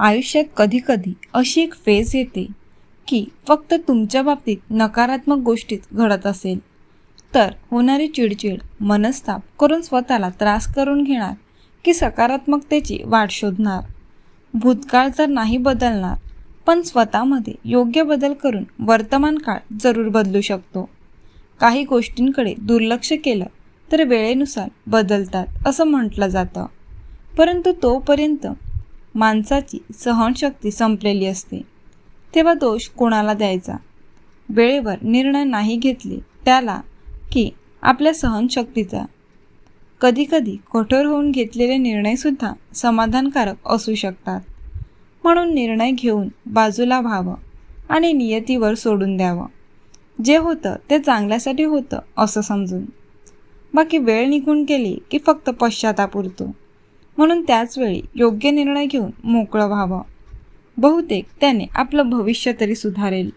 आयुष्यात कधीकधी अशी एक फेज येते की फक्त तुमच्या बाबतीत नकारात्मक गोष्टीच घडत असेल. तर होणारी चिडचिड मनस्ताप करून स्वतःला त्रास करून घेणार की सकारात्मकतेची वाट शोधणार. भूतकाळ तर नाही बदलणार पण स्वतःमध्ये योग्य बदल करून वर्तमान काळ जरूर बदलू शकतो. काही गोष्टींकडे दुर्लक्ष केलं तर वेळेनुसार बदलतात असं म्हटलं जातं. परंतु तोपर्यंत माणसाची सहनशक्ती संपलेली असते. तेव्हा दोष कोणाला द्यायचा? वेळेवर निर्णय नाही घेतले त्याला की आपल्या सहनशक्तीचा. कधीकधी कठोर होऊन घेतलेले निर्णयसुद्धा समाधानकारक असू शकतात. म्हणून निर्णय घेऊन बाजूला व्हावं आणि नियतीवर सोडून द्यावं. जे होतं ते चांगल्यासाठी होतं असं समजून. बाकी वेळ निघून गेली की फक्त पश्चाताप उरतो. म्हणून त्याचवेळी योग्य निर्णय घेऊन मोकळं व्हावं. बहुतेक त्याने आपलं भविष्य तरी सुधारेल.